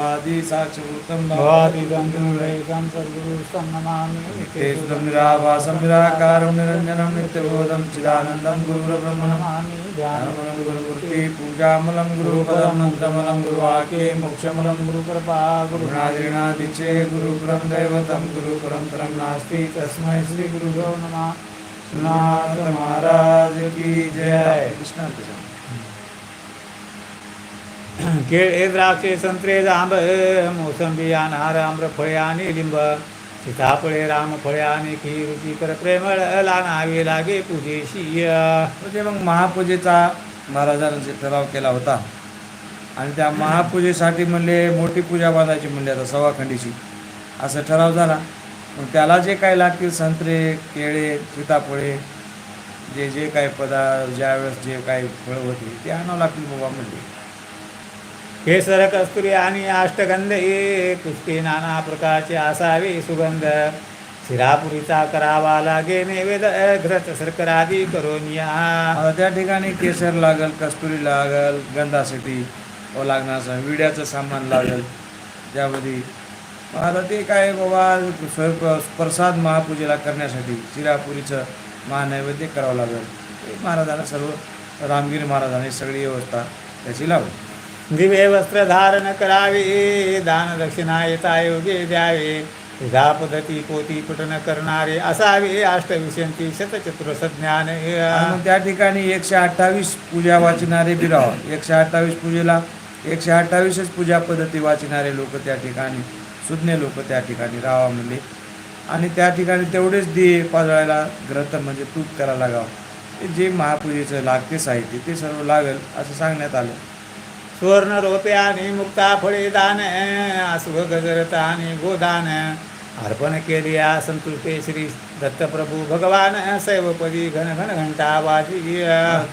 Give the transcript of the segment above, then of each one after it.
आदि साक्षभूतं भवातीतं गुरुरहितं सद्गुरुस्तं नमामि तेषु निराभासं निराकारं निरञ्जनं नित्यबोधं चिदानन्दं गुरुर्ब्रह्मणं नमामि ध्यानं ध्यानमलं गुरुमूर्ति पूजामलं गुरुपदं मन्त्रमलं गुरुवाक्ये मोक्षमलं गुरुकृपा गुरुनाथ गुरुनादिनादिचे गुरुपुरं दैवतं गुरुपरन्तरं नास्ति तस्मै श्रीगुरुभ्यो गुरुभ्यो नमः नाथ महाराज की जय कृष्ण केळे द्राक्षे संत्रे जांब मोसंबी अनार आम्रफळे आणि लिंब सीताफळे रामफळे आणि खीरुची कर प्रेमळ लानावे लागे पूजेशी म्हणजे मग महापूजेचा महाराजांचे ठराव केला होता. आणि त्या महापूजेसाठी म्हणले मोठी पूजा बांधायची म्हणले आता सवाखंडीची. असं ठराव झाला. मग त्याला जे काय लागतील संत्रे केळे सीताफळे जे जे काही पदार्थ ज्यावेळेस जे काही फळं होती ते आणावं लागतील बाबा म्हणले. केसर कस्तुरी आणि अष्टगंध हे पुष्टी नाना प्रकारचे असावे सुगंध शिरापुरीचा करावा लागे नैवेद घृत सरकरादी करून या त्या ठिकाणी केसर लागल कस्तुरी लागल गंधासाठी व लागणार विड्याचं सामान लागल त्यामध्ये मला आता ते काय बाबा स्वयंप प्रसाद महापूजेला करण्यासाठी शिरापुरीचं महानैवेद्य करावं लागेल महाराजांना सर्व रामगिरी महाराजांनी सगळी व्यवस्था त्याची लावली दिवे वस्त्र धारण करावे दान दक्षिणा येता योगे द्यावे विधा पद्धती पोती पठन करणारे असावे अष्टविशंती शतचतुरस ज्ञान त्या ठिकाणी एकशे अठ्ठावीस पूजा वाचणारे बिराव एकशे अठ्ठावीस पूजेला एकशे अठ्ठावीसच पूजा पद्धती वाचणारे लोक त्या ठिकाणी सुज्ञ लोक त्या ठिकाणी राहावा म्हणले. आणि त्या ठिकाणी तेवढेच दिये पाजळायला ग्रंथ म्हणजे तूप करायला लागावं. जे महापूजेचं लागते साहित्य ते सर्व लागेल असं सांगण्यात आलं. सुवर्ण रोपे आणि मुक्ता फळे दान अश्व गजरता आणि गोदान अर्पण केली या संतुष्टे श्री दत्तप्रभू भगवान सैवपदी घन घन घंटा वाजी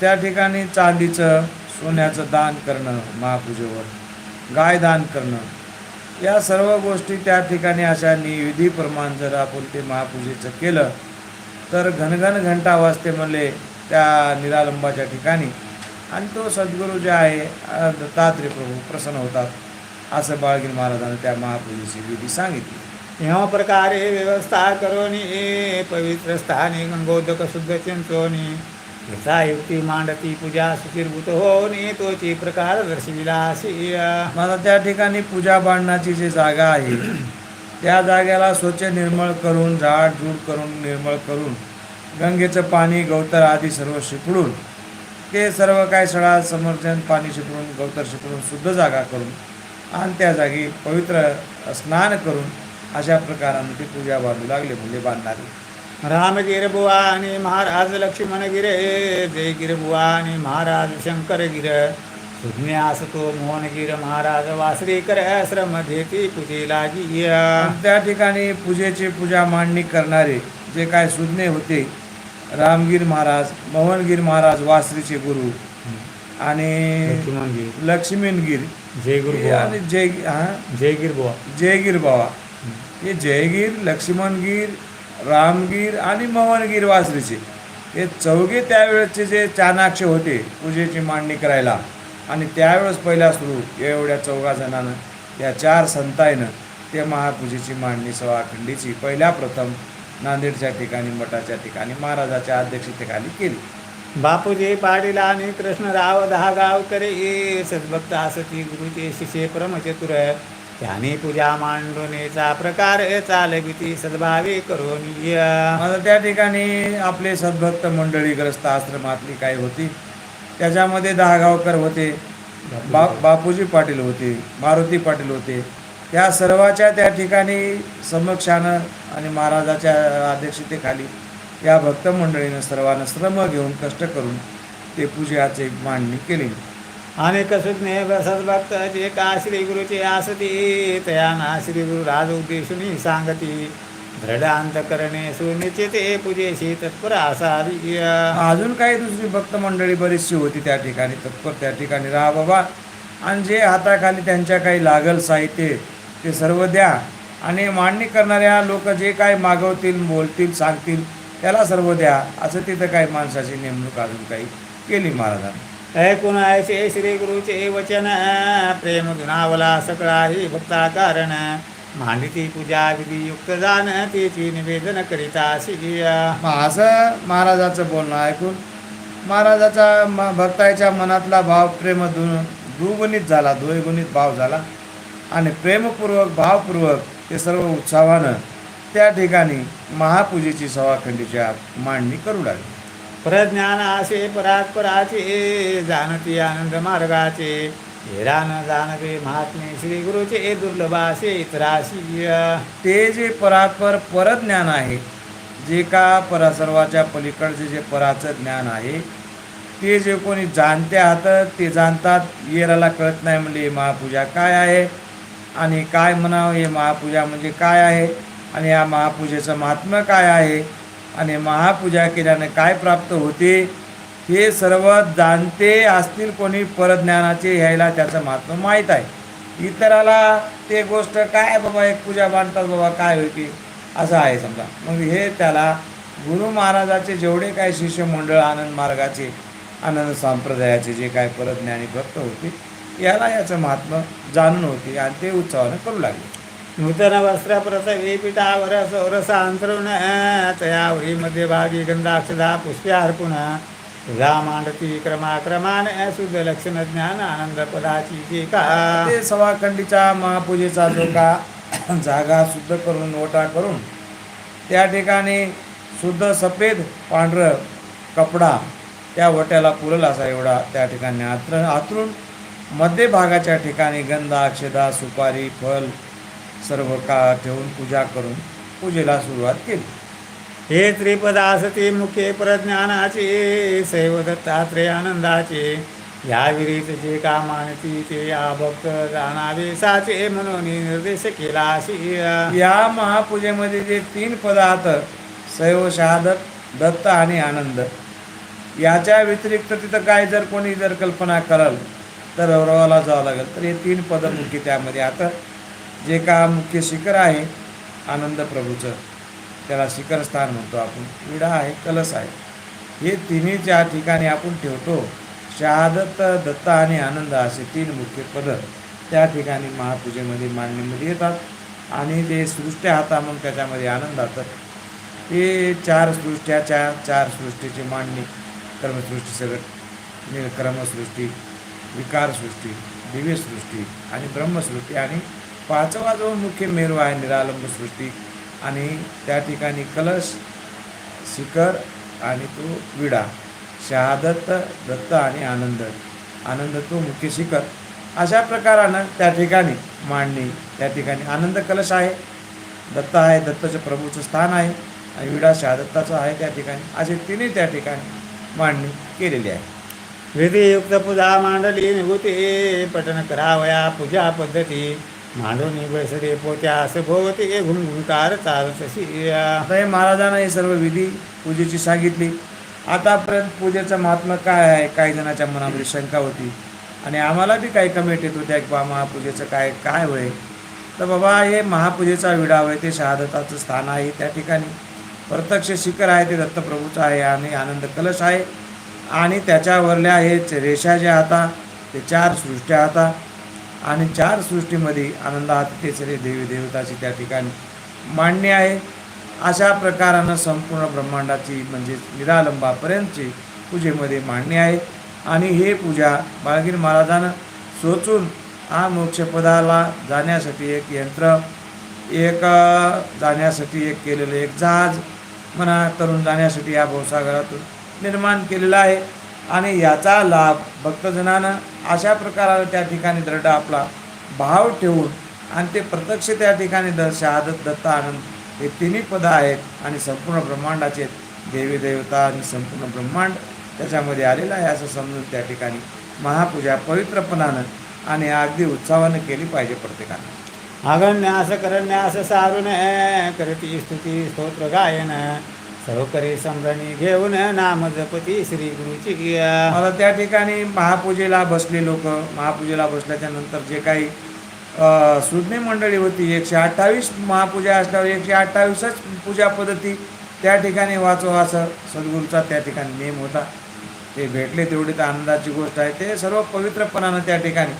त्या ठिकाणी चांदीचं सोन्याचं दान करणं महापूजेवर गाय दान करणं या सर्व गोष्टी त्या ठिकाणी अशा निविधीप्रमाण जर आपण ते महापूजेचं केलं तर घनघन घंटा वाजते म्हणले त्या निरालंबाच्या ठिकाणी. आणि तो सद्गुरू जे आहे दत्तात्रय प्रभू प्रसन्न होतात असं बाळगिरी महाराजांनी त्या महापूजेची विधी सांगितली. एव प्रकारे व्यवस्था करोनी पवित्र स्थानी गंगोदक शुद्ध चिंचोनी यथा युक्ती मांडती पूजा सुचिरभूत होनी तोची प्रकार दर्शविला माझा त्या ठिकाणी पूजा बांधण्याची जी जागा आहे त्या जागेला स्वच्छ निर्मळ करून झाड झूड करून निर्मळ करून गंगेचं पाणी गवतर आदी सर्व शिपडून ते सर्व काय सडा समर्जन पाणी शिपडून गवतर शिपडून शुद्ध जागा करून आणि त्या जागी पवित्र स्नान करून अशा प्रकाराने ते पूजा बांधू लागले म्हणजे बांधणारे. रामगिर बुवा आणि महाराज लक्ष्मण गिरे जयगिर बुवा आणि महाराज शंकर गिर. सुज्ञ असतो मोहनगिर महाराज वासरीकर श्रम घेती पूजेला त्या ठिकाणी पूजेची पूजा मांडणी करणारे जे काय सुज्ञ होते रामगीर महाराज मोहनगीर महाराज वासरीचे गुरु. आणि लक्ष्मीनगीर. जयगुर आणि जय हा? जयगिर बुवा. जयगीर बाबा. हे जयगीर लक्ष्मणगीर रामगीर आणि मोहनगीर वासरीचे. हे चौघे त्यावेळेसचे जे चाणाक्ष होते पूजेची मांडणी करायला. आणि त्यावेळेस पहिला सुरू एवढ्या चौघा जणांनं या चार संताईनं ते महापूजेची मांडणी सवाखंडीची पहिल्या प्रथम नांदेडच्या ठिकाणी मठाच्या ठिकाणी महाराजाच्या अध्यक्षतेखाली केली. बापूजी पाटील आणि कृष्णराव दहा गावकरे सद्भक्त असती गुरुचे शिष्य परमचतुर त्याने पूजा मांडणीचा प्रकार चालविती सद्भावे करून आता त्या ठिकाणी आपले सद्भक्त मंडळी ग्रस्त आश्रमातली काही होती. त्याच्यामध्ये दहा गावकर होते बा बापूजी पाटील होते मारुती पाटील होते त्या सर्वाच्या त्या ठिकाणी समक्षानं आणि महाराजाच्या अध्यक्षतेखाली या भक्त मंडळीनं सर्वांना श्रम घेऊन कष्ट करून ते पूजाची मांडणी केली. आणि कसुज्ञ सद्भक्त जे का श्री गुरुचे आसती तयाना श्री गुरु राज उद्देशुनी सांगती. दृढ अंतकरणे सुनिश्चिते पूजेशी तत्पर असावी अजून काही दुसरी भक्त मंडळी बरीचशी होती त्या ठिकाणी तत्पर त्या ठिकाणी राहा बाबा. आणि जे हाताखाली त्यांच्या काही लागल साहित्य ते सर्व द्या. आणि मांडणी करणाऱ्या लोक जे काय मागवतील बोलतील सांगतील त्याला सर्व द्या. असं तिथं काही माणसाची नेमणूक अजून काही केली महाराजांनी. ऐकून ऐसे श्री गुरुचे वचन. प्रेम गुणावला सकळाही भक्ता कारण मांडिती पूजा विधी युक्त जाण. तेची निवेदन करिता मग असं महाराजाचं बोलणं ऐकून महाराजाचा म भक्ताच्या मनातला भाव प्रेम दुगुणित झाला द्वैगुणित भाव झाला. आणि प्रेमपूर्वक भावपूर्वक ते सर्व उत्साहानं त्या ठिकाणी महापूजेची सवाखंडीच्या मांडणी करू लागली. प्रज्ञान असे परात्पराचे जाणती आनंद मार्गाचे हेरा न जाणवे महात्मे श्री गुरुचे दुर्लभासे इतराशी. ते जे परापर परज्ञान आहे जे का परा सर्वाच्या पलीकडचे जे पराचं ज्ञान आहे ते जे कोणी जाणते आहात ते जाणतात येराला कळत नाही म्हणजे महापूजा काय आहे? आणि काय म्हणावं हे महापूजा म्हणजे काय आहे? आणि या महापूजेचं महात्म्य काय आहे? आणि महापूजा केल्याने काय प्राप्त होते? हे सर्व जाणते असतील कोणी परज्ञानाचे यायला त्याचं महात्म माहीत आहे. इतराला ते गोष्ट काय बाबा एक पूजा बांधतात बाबा काय होती? असं आहे समजा. मग हे त्याला गुरु महाराजाचे जेवढे काय शिष्यमंडळ आनंद मार्गाचे आनंद संप्रदायाचे जे काय परज्ञानी भक्त होते याला याचं महात्म्य जाणून होते आणि ते उत्सवानं करू लागले. नूतन वस्त्र प्रसवी पिठावर सौरस अंतरुण तयावरी मध्यभागी गंधाक्षदा पुष्पे अर्पुण. तुझा मांडती क्रमाक्रमान शुद्ध लक्षण ज्ञान आनंद पदाची जी का ते सवाखंडीचा महापूजेचा जो का जागा शुद्ध करून ओटा करून त्या ठिकाणी शुद्ध सफेद पांढरं कपडा त्या वट्याला पुरल असा एवढा त्या ठिकाणी आत्र आतरून मध्यभागाच्या ठिकाणी गंध अक्षदा सुपारी फल सर्व का ठेवून पूजा करून पूजेला सुरुवात केली. हे त्रिपदासती मुखे प्रज्ञानाचे सैव दत्तात्रेय आनंदाचे या विरीत जे का मानती ते या भक्त जाणावे साचे म्हणून निर्देश केला अशी. या महापूजेमध्ये जे तीन पदार्थ सैव शहादत दत्त आणि आनंद याच्या व्यतिरिक्त तिथं काय जर कोणी जर कल्पना करल तर औरवाला जावं लागेल. तर हे तीन पदं मुख्य त्यामध्ये. आता जे का मुख्य शिखर आहे आनंद प्रभूचं त्याला शिखर स्थान म्हणतो आपण. क्रीडा आहे कलश आहे. हे तिन्ही ज्या ठिकाणी आपण ठेवतो शहादत दत्त आणि आनंद असे तीन मुख्य पद त्या ठिकाणी महापूजेमध्ये मांडणीमध्ये येतात. आणि ते सृष्ट्या हाता मग त्याच्यामध्ये आनंद होतात हे चार सृष्ट्याच्या चार सृष्टीची मांडणी कर्मसृष्टी सगळं क्रमसृष्टी विकारसृष्टी दिव्यसृष्टी आणि ब्रह्मसृष्टी आणि पाचवा जो मुख्य मेरू आहे निरालंब सृष्टी. आणि त्या ठिकाणी कलश शिखर आणि तो विडा शहादत्त दत्त आणि आनंद. आनंद तो मुख्य शिखर. अशा प्रकारानं त्या ठिकाणी मांडणी त्या ठिकाणी आनंद कलश आहे. दत्त आहे दत्ताचं प्रभूचं स्थान आहे. आणि विडा शहादत्ताचं आहे त्या ठिकाणी. असे तिन्ही त्या ठिकाणी मांडणी केलेली आहे. विधियुक्त पूजा मांडली निघुती पठन करावया पूजा पद्धती. मांडून बैसरे पोत्या सभोवती घुमघुमकार चालतशी आता हे महाराजांना हे सर्व विधी पूजेची सांगितली. आतापर्यंत पूजेचं महात्म्य काय आहे? काही जणांच्या मनामध्ये शंका होती. आणि आम्हाला बी काही कमेंट येत होत्या की बा महापूजेचं काय काय होय? तर बाबा हे महापूजेचा विडा होय ते शहादताचं स्थान आहे त्या ठिकाणी. प्रत्यक्ष शिखर आहे ते दत्तप्रभूचं आहे आणि आनंद कलश आहे. आणि त्याच्यावरल्या हे रेषा ज्या आता ते चार सृष्ट्या आता. आणि चार सृष्टीमध्ये आनंद हात ते सगळे देवी देवताची त्या ठिकाणी मांडणी आहे. अशा प्रकारानं संपूर्ण ब्रह्मांडाची म्हणजे निरालंबापर्यंतची पूजेमध्ये मांडणी आहे. आणि हे पूजा बाळगीर महाराजानं सोचून हा मोक्षपदाला जाण्यासाठी एक यंत्र एक जाण्यासाठी एक केलेलं एक जहाज म्हणा तरुण जाण्यासाठी या भवसागरातून निर्माण केलेला आहे. आणि याचा लाभ भक्तजनानं अशा प्रकाराने त्या ठिकाणी दृढ आपला भाव ठेवून आणि ते प्रत्यक्ष त्या ठिकाणी द शहादत दत्त आनंद हे तिन्ही पदं आहेत आणि संपूर्ण ब्रह्मांडाचे देवी देवता आणि संपूर्ण ब्रह्मांड त्याच्यामध्ये आलेलं आहे असं समजून त्या ठिकाणी महापूजा पवित्रपणानं आणि अगदी उत्साहानं केली पाहिजे प्रत्येकानं. अगन्यास करण्यास सारून करती स्तुती स्तोत्र गायन. सर्व करे घेऊन नाम जपती श्री गुरुची मला त्या ठिकाणी महापूजेला बसले लोक महापूजेला बसल्याच्या नंतर जे काही अ, सुज्ञ मंडळी होती एकशे अठ्ठावीस महापूजा असल्यावर एकशे अठ्ठावीसच पूजा पद्धती त्या ठिकाणी वाचवा असं सद्गुरूचा त्या ठिकाणी नेम होता. ते भेटले तेवढी तर आनंदाची गोष्ट आहे. ते सर्व पवित्रपणानं त्या ठिकाणी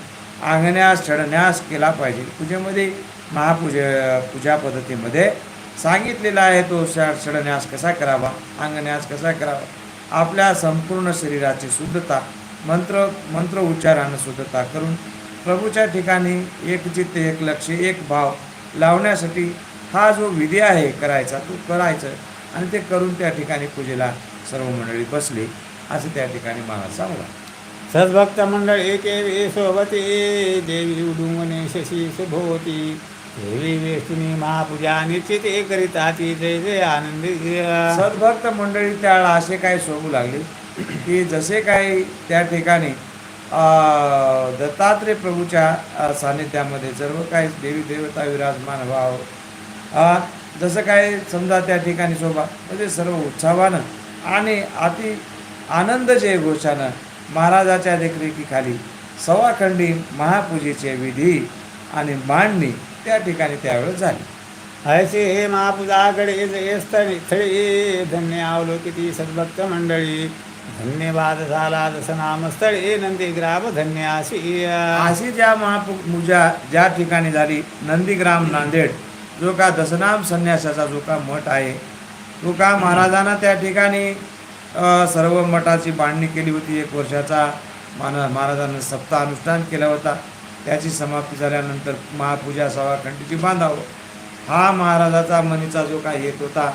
अंगण्यास चढण्यास केला पाहिजे. पूजेमध्ये महापूजे पूजा पद्धतीमध्ये सांगितलेला आहे तो ष षडन्यास कसा करावा? अंगन्यास कसा करावा? आपल्या संपूर्ण शरीराची शुद्धता मंत्र मंत्र उच्चारानं शुद्धता करून प्रभूच्या ठिकाणी एक चित्त एक लक्ष एक भाव लावण्यासाठी हा जो विधी आहे करायचा तो करायचं आणि ते करून त्या ठिकाणी पूजेला सर्व मंडळी बसली. असं त्या ठिकाणी मला सांगला. सद्भक्त मंडळ एक सोबती देवी उडुंगणे शशी सुभोवती देवी वेष्टुनी महापूजा एक करीत ती जय जय आनंदी. सद्भक्त मंडळी त्यावेळेला असे काही शोभू लागले. की जसे काही त्या ठिकाणी दत्तात्रय प्रभूच्या सानिध्यामध्ये सान्निध्यामध्ये सर्व काही देवी देवता विराजमान व्हावं. जसं काय समजा त्या ठिकाणी शोभा म्हणजे सर्व उत्साहानं आणि अति आनंद जय घोषानं महाराजाच्या देखरेखीखाली सवाखंडी महापूजेचे विधी आणि मांडणी त्या ठिकाणी त्यावेळेस झाली. ऐसे हे महापूजाकडे जय स्थळी स्थळी धन्य आवलो किती सद्भक्त मंडळी. धन्यवाद झाला जसं नामस्थळी नंदीग्राम धन्य अशी अशी ज्या महापूजा ज्या ठिकाणी झाली नंदीग्राम नांदेड जो का दसनाम संन्यासाचा जो का मठ आहे तो का महाराजांना त्या ठिकाणी सर्व मठाची बांधणी केली होती एक वर्षाचा. मान महाराजांनी सप्ताह अनुष्ठान केला होता. त्याची समाप्ती झाल्यानंतर महापूजा सवाखंडीची बांधावं. हा महाराजाचा मनीचा जो काही येत होता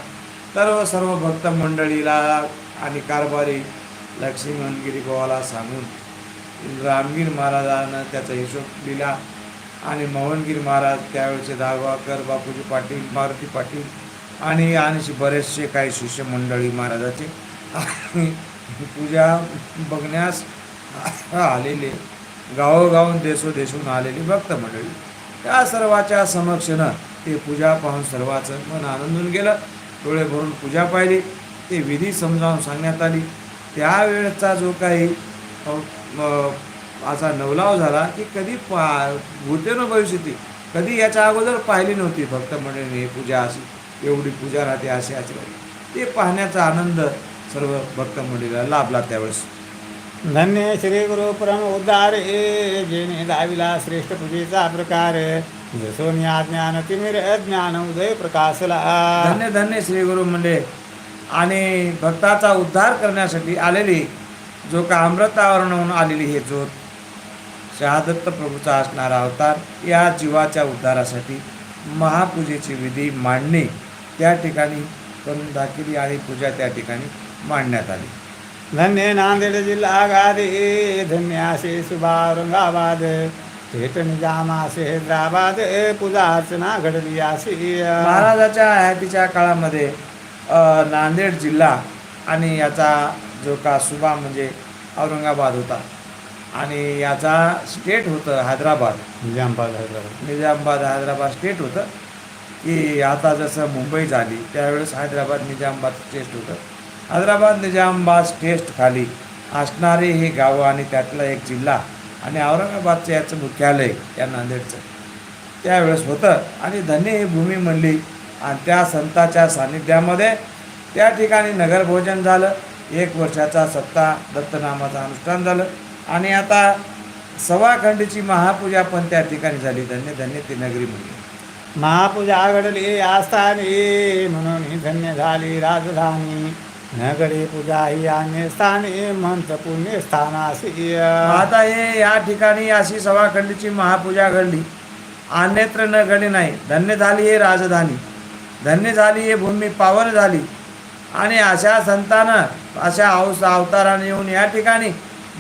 तर सर्व भक्त मंडळीला आणि कारभारी लक्ष्मी मनगिरी गोवाला सांगून रामगीर महाराजानं त्याचा हिशोब लिहिला आणि मोहनगीर महाराज त्यावेळेचे दागवाकर बापूजी पाटील मारुती पाटील आणि आणि बरेचसे काही शिष्यमंडळी महाराजाचे. पूजा बघण्यास आलेले. गावोगावून देशोदेशून आलेली भक्त मंडळी. त्या सर्वाच्या समक्षनं ते पूजा पाहून सर्वाचं मन आनंदून गेलं. डोळे भरून पूजा पाहिली. ते विधी समजावून सांगण्यात आली. त्यावेळचा जो काही असा नवलाव झाला की कधी पा भूतेनं भविष्यती. कधी याच्या अगोदर पाहिली नव्हती भक्त मंडळीने पूजा अशी एवढी पूजा राहते अशी अशी ते पाहण्याचा आनंद सर्व भक्त मंडळीला लाभला त्यावेळेस. धन्य श्री गुरु परम उद्धार हे जेणे दाविला श्रेष्ठ पूजेचा प्रकार. जसोनी ज्ञान तिमिर ज्ञान उदय प्रकाशला. धन्य धन्य श्री गुरु म्हणजे आणि भक्ताचा उद्धार करण्यासाठी आलेली जो का अमृतावरणाहून आलेली हे ज्योत शहादत्त प्रभूचा असणारा अवतार या जीवाच्या उद्धारासाठी महापूजेची विधी मांडणी त्या ठिकाणी करून दाखिली आणि पूजा त्या ठिकाणी मांडण्यात आली. धन्य नांदेड जिल्हा गादे धन्य असे सुभा औरंगाबाद थेट निजामासे हैदराबाद पूजा अर्चना घडली अशी महाराजाच्या हयातीच्या काळामध्ये नांदेड जिल्हा आणि याचा जो का सुबा म्हणजे औरंगाबाद होता. आणि याचा स्टेट होतं हैदराबाद. निजामाबाद हैदराबाद. निजामाबाद हैदराबाद स्टेट होतं. की आता जसं मुंबई झाली त्यावेळेस हैदराबाद निजामाबाद स्टेट होतं. हैदराबाद निजामाबाद टेस्ट खाली. असणारे हे गावं आणि त्यातला एक जिल्हा आणि औरंगाबादचं याचं मुख्यालय या नांदेडचं. त्यावेळेस होतं आणि धन्य ही भूमी म्हणली आणि त्या संताच्या सान्निध्यामध्ये त्या ठिकाणी नगरभोजन झालं. एक वर्षाचा सत्ता दत्तनामाचं अनुष्ठान झालं. आणि आता सवाखंडीची महापूजा पण त्या ठिकाणी झाली. धन्य धन्य ती नगरी म्हणली. महापूजा घडली आस्थानी म्हणून ही धन्य झाली राजधानी. नगरी पूजा ही अन्य स्थानी म्हणत पुण्य स्थानासी आता हे या ठिकाणी अशी सवाखंडीची महापूजा घडली. अन्यत्र न घडली नाही. धन्य झाली हे राजधानी. धन्य झाली हे भूमी पावन झाली. आणि अशा संतानं अशा औस अवताराने येऊन या ठिकाणी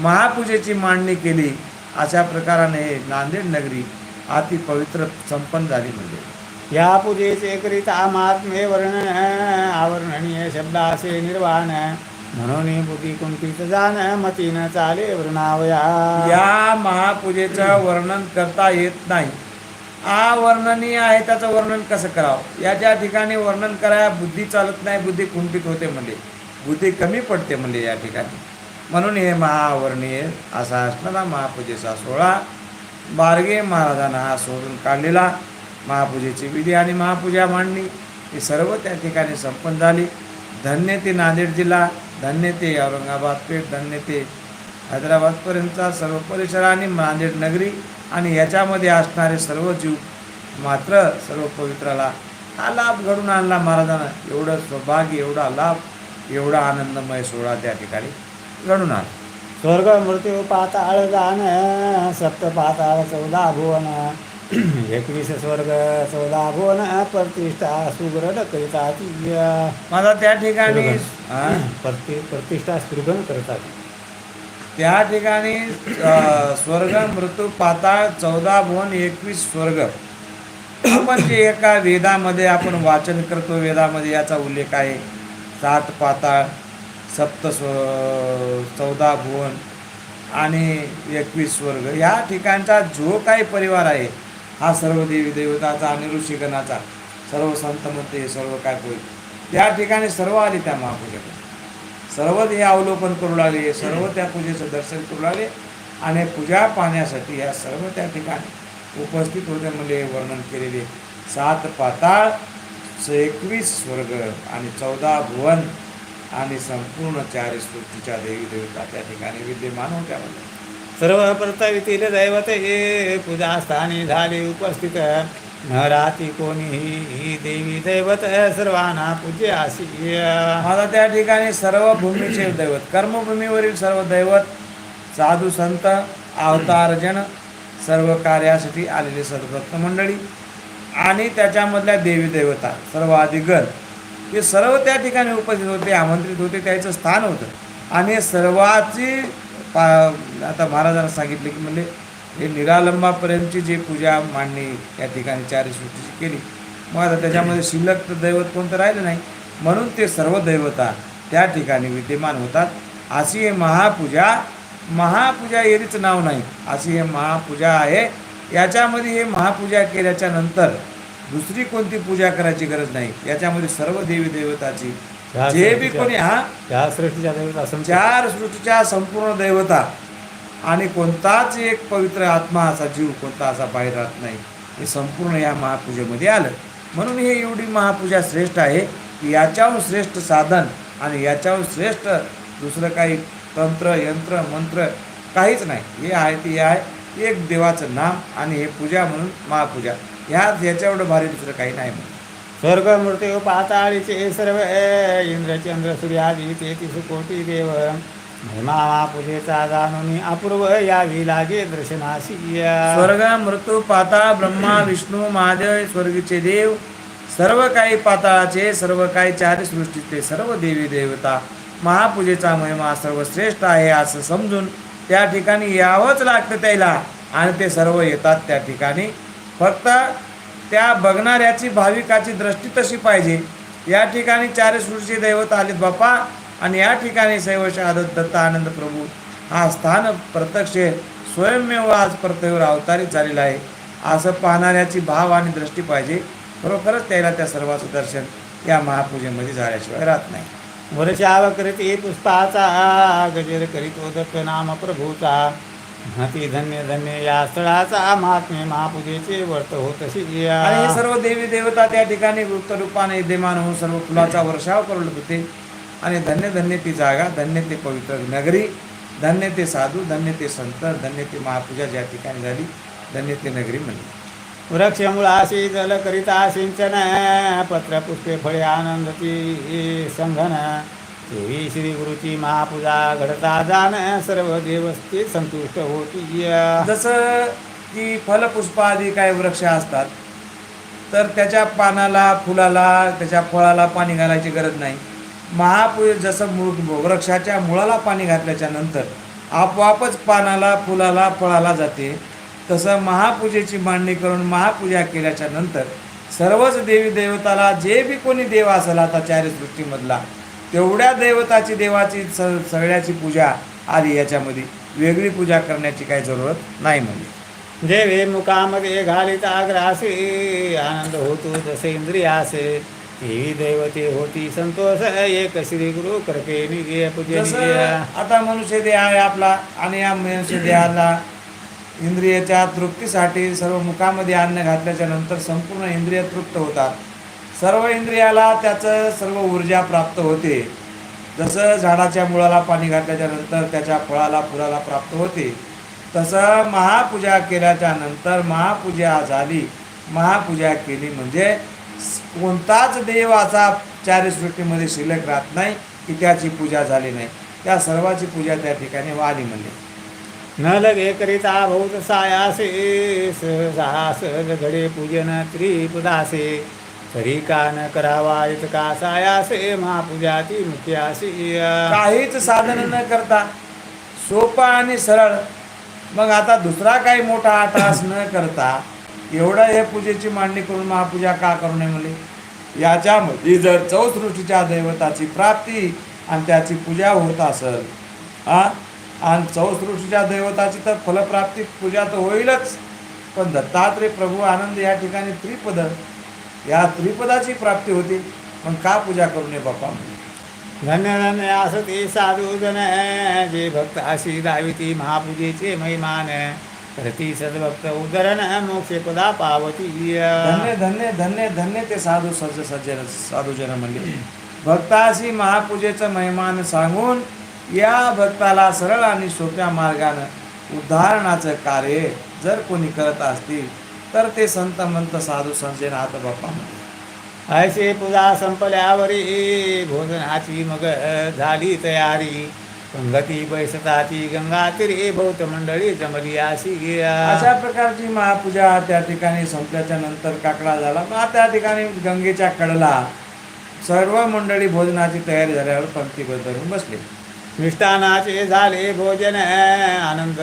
महापूजेची मांडणी केली. अशा प्रकाराने हे नांदेड नगरी अति पवित्र संपन्न झाली म्हणजे या पूजेचे करिता महात्मे वर्णन अवर्णनीय शब्दासे निर्वाण। म्हणून बुद्धी कुंठीत जाण मतीनं चाले वर्णावया या महापूजेचं वर्णन करता येत नाही. आवर्णनीय आहे त्याचं वर्णन कसं करावं? याच्या ठिकाणी वर्णन कराया बुद्धी चालत नाही बुद्धी कुंठित होते म्हणजे बुद्धी कमी पडते म्हणजे या ठिकाणी. म्हणून हे महावर्णीय असा असणारा महापूजेचा सोहळा बारगे महाराजांना हा सोडून काढलेला. महापूजेची विधी आणि महापूजा मांडणी ही सर्व त्या ठिकाणी संपन्न झाली. धन्य ते नांदेड जिल्हा धन्य ते औरंगाबाद पेठ धन्य ते हैदराबादपर्यंतचा सर्व परिसर आणि नांदेड नगरी आणि याच्यामध्ये असणारे सर्व जीव मात्र सर्व पवित्राला हा लाभ घडून आणला महाराजांना. एवढं सौभाग्य एवढा लाभ एवढा आनंदमय सोहळा त्या ठिकाणी घडून आला. स्वर्ग मृत्यू पाताळ जाण सप्त पाताळ चौदा भुवन. एकवीस स्वर्ग चौदा भुवन प्रतिष्ठा सुग्रह करिता माझा त्या ठिकाणी? प्रति प्रतिष्ठा सुगण करतात। त्या ठिकाणी स्वर्ग मृत्यू पाताळ चौदा भुवन एकवीस स्वर्ग. आपण जे एका वेदामध्ये आपण वाचन करतो वेदामध्ये याचा उल्लेख आहे. सात पाताळ सप्त स्व चौदा भुवन आणि एकवीस स्वर्ग. या ठिकाणचा जो काही परिवार आहे हा सर्व देवी देवताचा आणि ऋषिगणाचा सर्व संत हे सर्व काय होईल? त्या ठिकाणी सर्व आले त्या महापूजेकडे सर्व हे अवलोकन करू लागले सर्व त्या पूजेचं दर्शन करू लागले आणि पूजा पाहण्यासाठी या सर्व त्या ठिकाणी उपस्थित होते. म्हणजे वर्णन केलेले सात पाताळ स- एकवीस स्वर्ग आणि चौदा भुवन आणि संपूर्ण चार सृष्टीच्या देवी देवता त्या ठिकाणी विद्यमान होत्या. म्हणजे सर्व प्रतवितील दैवत पूजास्थानी झाले उपस्थित. न राती कोणीही ही देवी दैवत सर्वांना पूज्य अशी मला त्या ठिकाणी सर्व भूमीचे दैवत कर्मभूमीवरील सर्व दैवत साधू संत अवतारजन सर्व कार्यासाठी आलेले सद्भक्त मंडळी आणि त्याच्यामधल्या देवी देवता सर्व अधिगण हे सर्व त्या ठिकाणी उपस्थित होते आमंत्रित होते त्याचं स्थान होतं. आणि सर्वाची पा आता महाराजांना सांगितले की म्हणजे हे निरालंबापर्यंतची जी पूजा मांडणी या ठिकाणी चारी केली मग आता त्याच्यामध्ये शिल्लक तर दैवत कोणतं राहिलं नाही. म्हणून ते सर्व दैवता त्या ठिकाणी विद्यमान होतात. अशी हे महापूजा महापूजा एरीच नाव नाही. अशी हे महापूजा आहे. याच्यामध्ये हे महापूजा केल्याच्यानंतर दुसरी कोणती पूजा करायची गरज नाही. याच्यामध्ये सर्व देवी देवताची जे बी कोणी हा? त्या सृष्टीच्या दैवत असं चार सृष्टीच्या संपूर्ण दैवता. आणि कोणताच एक पवित्र आत्मा असा जीव कोणता असा बाहेर राहत नाही. हे संपूर्ण या महापूजेमध्ये आलं. म्हणून हे एवढी महापूजा श्रेष्ठ आहे की याच्याहून श्रेष्ठ साधन आणि याच्याहून श्रेष्ठ दुसरं काही तंत्र यंत्र मंत्र काहीच नाही. हे आहे ते आहे. एक देवाचं नाम आणि हे पूजा म्हणून महापूजा. ह्या याच्या एवढं भारी दुसरं काही नाही म्हणून. स्वर्ग मृत्यू पाताळीचे सर्व ए चंद्र सूर्यादी तेहतीस कोटी देव. महिमा महापूजेचा जाणून अपूर्व यावी लागे दर्शनाशी स्वर्ग मृत्यू पाताळ ब्रह्मा विष्णू महादेव स्वर्गीचे देव. सर्व काही पाताळाचे सर्व काही चारी सृष्टीचे सर्व देवी देवता. महापूजेचा महिमा सर्वश्रेष्ठ आहे असं समजून त्या ठिकाणी यावंच लागतं त्याला. आणि ते सर्व येतात त्या ठिकाणी. फक्त त्या बघणाऱ्याची भाविकाची दृष्टी तशी पाहिजे. या ठिकाणी चार सृष्टी दैवत आलेत बापा आणि या ठिकाणी शैव शहादत दत्त आनंद प्रभू. हा स्थान प्रत्यक्ष स्वयंमेव आज परतवर अवतारित झालेला आहे. असं पाहणाऱ्याची भाव आणि दृष्टी पाहिजे. खरोखरच त्याला त्या सर्वाचं दर्शन या महापूजेमध्ये झाल्याशिवाय राहत नाही. वर्षाव करीती पुष्पाचा गजेर करीत दत्त नाम प्रभूचा. हाती धन्य धन्य या स्थळाचा महात्म्य महापूजेचे वर्त होतशी आणि हे सर्व देवी देवता त्या ठिकाणी वृत्तरूपाने विद्यमान होऊन सर्व फुलाचा वर्षाव करू होते आणि धन्य धन्य ती जागा धन्य ते पवित्र नगरी धन्य ते साधू धन्य ते संत धन्य ते महापूजा ज्या ठिकाणी झाली धन्य ते नगरी म्हणली वृक्षमुळाशी जल करिता सिंचन पत्र पुष्पे फळे आनंदती संघन देवी श्री गुरुची महापूजा घडता जाण सर्व देवस्थे संतुष्ट होती. जसं की फलपुष्पादी काय काही वृक्ष असतात तर त्याच्या पानाला फुलाला त्याच्या फळाला पाणी घालायची गरज नाही. महापूजे जसं मु वृक्षाच्या मुळाला पाणी घातल्याच्या नंतर आपोआपच पानाला फुलाला फळाला जाते. तसं महापूजेची मांडणी करून महापूजा केल्याच्यानंतर सर्वच देवी देवताला जे बी कोणी देव असेल आता चारिसृष्टीमधला तेवढ्या देवताची देवाची स सगळ्याची पूजा आली याच्यामध्ये. वेगळी पूजा करण्याची काही जरूरत नाही म्हणजे. देवे मुखामध्ये घालिता ग्रासे आनंद होतो जसे इंद्रियासे. देवी दैवते होती संतोष एक श्री गुरु कृपे निगे आता मनुष्य देह आहे आपला आणि या मनुष्य देहाला इंद्रियाच्या तृप्तीसाठी सर्व मुखामध्ये अन्न घातल्याच्या नंतर संपूर्ण इंद्रिय तृप्त होतात. सर्व इंद्रियाला त्याचं सर्व ऊर्जा प्राप्त होते. जसं झाडाच्या मुळाला पाणी घातल्याच्या नंतर त्याच्या फळाला फुलाला प्राप्त होते. तसं महापूजा केल्याच्यानंतर महापूजा झाली. महापूजा केली म्हणजे कोणताच देव असा चारसृष्टीमध्ये शिल्लक राहत नाही की त्याची पूजा झाली नाही. त्या सर्वाची पूजा त्या ठिकाणी वाली म्हणली. न लगे करिता भौत सायासे सहसा घडे पूजन त्रिपदासे. तरी का न करावा इतका सायासे महापूजाती मुख्यासी काहीच साधन न करता सोपा आणि सरळ. मग आता दुसरा काही मोठा आटास न करता एवढं हे पूजेची मांडणी करून महापूजा का करू नये म्हणजे याच्यामध्ये जर चौसृष्टीच्या दैवताची प्राप्ती आणि त्याची पूजा होत असेल हा? आणि चौसृष्टीच्या दैवताची तर फलप्राप्ती पूजा तर होईलच. पण दत्तात्रय प्रभू आनंद या ठिकाणी त्रिपद या त्रिपदाची प्राप्ती होती मग का पूजा करू नये बाप्पा? धन्य धन्य असते साधू जन जे भक्त अशी दाविती महापूजेचे महिमान करती सद्भक्त उदरण मोक्षे पदा पावती धन्य धन्य धन्य धन्य ते साधू सज्ज सज्जन साधूजन म्हणले भक्ताशी महापूजेचं महिमान सांगून या भक्ताला सरळ आणि सोप्या मार्गानं उद्धारणाचं कार्य जर कोणी करत असतील तर ते संत मंत साधू संजय हात बाप्पा ऐसे पूजा संपल्यावरी भोजनाची मग झाली तयारी. पंगती बैसताची गंगा तिरे भौत मंडळी जमली अशी. अशा प्रकारची महापूजा त्या ठिकाणी संपल्याच्या नंतर काकडा झाला. मग त्या ठिकाणी गंगेच्या कडला सर्व मंडळी भोजनाची तयारी झाल्यावर पंक्तीबद्ध धरून बसले. मिष्टानाचे झाले भोजन आनंद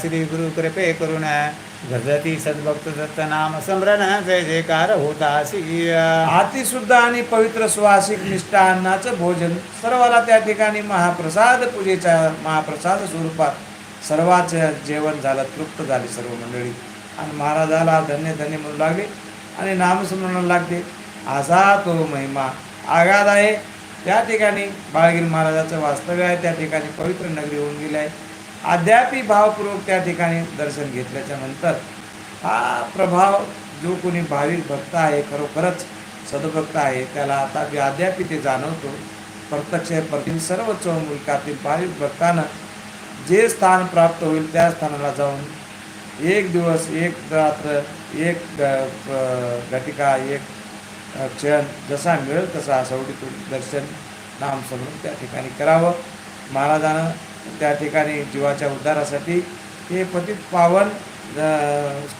श्री गुरु कृपे करून गरजती सद्भक्त दत्त नाम स्मरण जय जयकार होता आती अतिशुद्ध आणि पवित्र सुवासिक मिष्टान्नाचं भोजन सर्वाला त्या ठिकाणी महाप्रसाद पूजेच्या महाप्रसाद स्वरूपात सर्वांचं जेवण झालं तृप्त झाले सर्व मंडळी. आणि महाराजाला धन्य धन्य म्हणू लागले आणि नामस्मरण लागते असा तो महिमा आगाध आहे. त्या ठिकाणी बाळगिरी महाराजाचं वास्तव्य आहे. त्या ठिकाणी पवित्र नगरी होऊन गेली आहे. अद्यापी भावपूर्वक त्या ठिकाणी दर्शन घेतल्याच्या नंतर हा प्रभाव जो कोणी भाविक भक्त आहे खरोखरच सदभक्त आहे त्याला आता मी अद्यापी ते जाणवतो. प्रत्यक्ष प्रति सर्व चौमुलकातील भाविक भक्तानं जे स्थान प्राप्त होईल त्या स्थानाला जाऊन एक दिवस एक रात्र एक घटिका एक क्षण जसा मिळेल तसा सवडीतून दर्शन नामस्मरण त्या ठिकाणी करावं. महाराजानं त्या ठिकाणी जीवाच्या उद्धारासाठी हे पतित पावन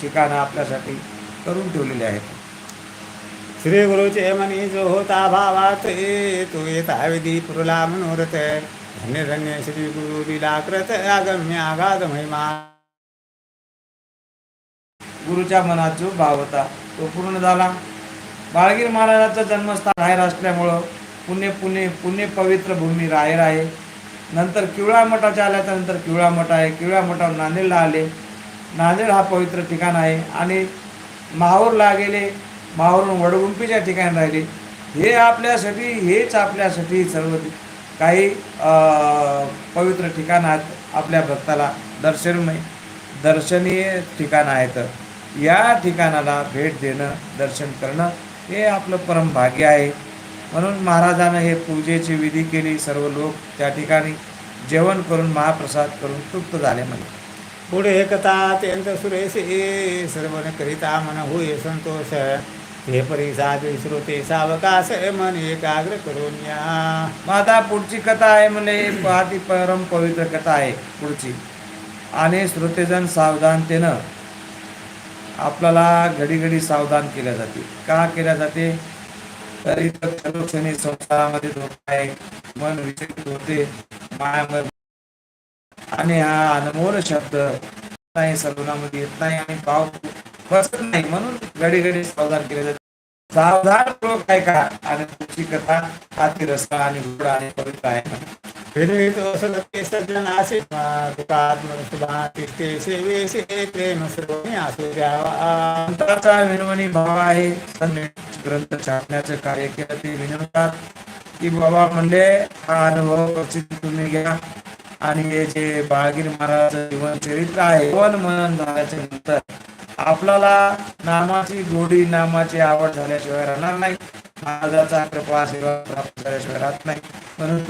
ठिकाणं आपल्यासाठी करून ठेवलेले आहेत. श्री गुरुचे मनी जो होता भावात तो येता विधी पुरला मनोरथ. धन्य धन्य श्री गुरु लीला कृत अगम्य आगाध महिमा. गुरुच्या मनात जो भाव होता तो पूर्ण झाला. बाळगीर महाराजाचं जन्मस्थान बाहेर असल्यामुळं पुणे पुणे पुणे पवित्र भूमी राहेर आहे नंतर किवळा मठाच्या आल्याच्यानंतर किवळा मठ आहे. किवळा मठावर नांदेडला आले. नांदेड हा पवित्र ठिकाण आहे आणि माहूरला गेले. माहूरून वडगुंपीच्या ठिकाणी राहिले. हे आपल्यासाठी हेच आपल्यासाठी सर्व काही पवित्र ठिकाण आहेत आपल्या भक्ताला दर्शनमय दर्शनीय ठिकाण आहेत. या ठिकाणाला भेट देणं दर्शन करणं हे आपलं परम भाग्य आहे. म्हणून महाराजानं हे पूजेची विधी केली. सर्व लोक त्या ठिकाणी जेवण करून महाप्रसाद करून तृप्त झाले म्हणजे पुढे कथा अत्यंत सुरेश सर्वन करिता मन होय संतोष. हे परी साधे श्रोते सावकाश मन एकाग्र करून या. मग आता पुढची कथा आहे म्हणजे अति परम पवित्र कथा आहे पुढची. आणि श्रोतेजन सावधानतेनं आपल्याला घडी घडी सावधान केल्या जाते. का केल्या जाते? तर संसारामध्ये धोका आहे मन विचलित होते मायामध्ये आणि हा अनमोल शब्द नाही सर्वनामध्ये येत नाही आणि पाव बसत नाही म्हणून घडी घडी सावधान केले जाते. सावधान लोक आहे का आणि तुमची कथा अति रसा आणि गोड आणि पवित्र आहे. फिरवित असलते सज्जनासे तुकात्मसुभा विनवणी भाव आहे ग्रंथ छापण्याचं कार्य केलं ते विनवतात की बाबा म्हणले हा अनुभव प्रसिद्ध तुम्ही घ्या आणि हे जे बाळगीर महाराज जीवन चरित्र आहे मन मनन झाल्याच्यानंतर आपल्याला नामाची गोडी नामाची आवड झाल्याशिवाय राहणार नाही महाराजाचा कृपा सेवा प्राप्त झाल्याशिवाय राहत नाही म्हणून